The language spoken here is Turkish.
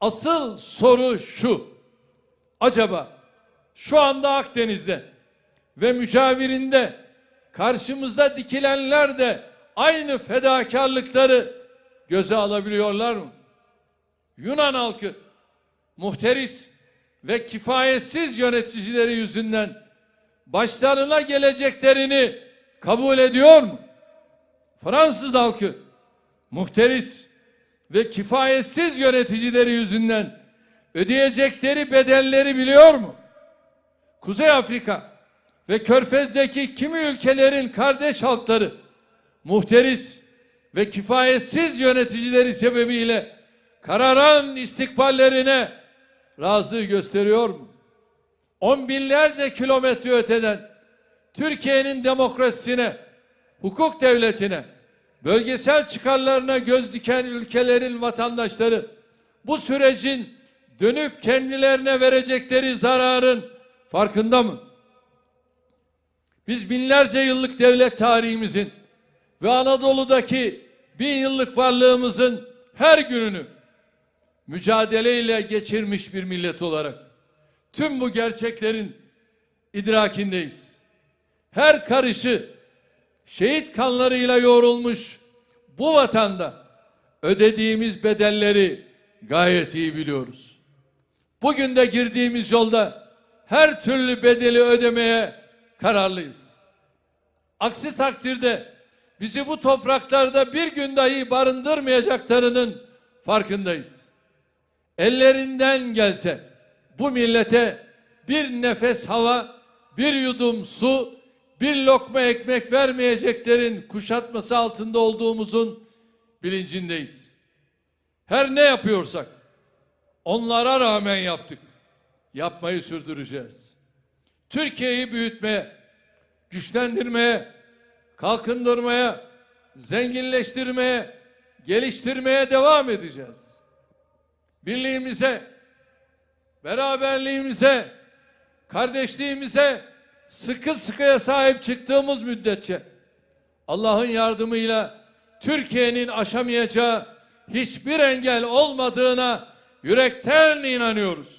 Asıl soru şu. Acaba şu anda Akdeniz'de ve mücavirinde karşımıza dikilenler de aynı fedakarlıkları göze alabiliyorlar mı? Yunan halkı muhteris ve kifayetsiz yöneticileri yüzünden başlarına geleceklerini kabul ediyor mu? Fransız halkı muhteris ve kifayetsiz yöneticileri yüzünden ödeyecekleri bedelleri biliyor mu? Kuzey Afrika ve Körfez'deki kimi ülkelerin kardeş halkları muhteris ve kifayetsiz yöneticileri sebebiyle kararan istikballerine razı gösteriyor mu? On binlerce kilometre öteden Türkiye'nin demokrasisine, hukuk devletine, bölgesel çıkarlarına göz diken ülkelerin vatandaşları bu sürecin dönüp kendilerine verecekleri zararın farkında mı? Biz binlerce yıllık devlet tarihimizin ve Anadolu'daki bin yıllık varlığımızın her gününü mücadeleyle geçirmiş bir millet olarak tüm bu gerçeklerin idrakindeyiz. Her karışı şehit kanlarıyla yoğrulmuş bu vatanda ödediğimiz bedelleri gayet iyi biliyoruz. Bugün de girdiğimiz yolda her türlü bedeli ödemeye kararlıyız. Aksi takdirde bizi bu topraklarda bir gün dahi barındırmayacaklarının farkındayız. Ellerinden gelse bu millete bir nefes hava, bir yudum su, bir lokma ekmek vermeyeceklerin kuşatması altında olduğumuzun bilincindeyiz. Her ne yapıyorsak onlara rağmen yaptık. Yapmayı sürdüreceğiz. Türkiye'yi büyütmeye, güçlendirmeye, kalkındırmaya, zenginleştirmeye, geliştirmeye devam edeceğiz. Birliğimize, beraberliğimize, kardeşliğimize sıkı sıkıya sahip çıktığımız müddetçe Allah'ın yardımıyla Türkiye'nin aşamayacağı hiçbir engel olmadığına yürekten inanıyoruz.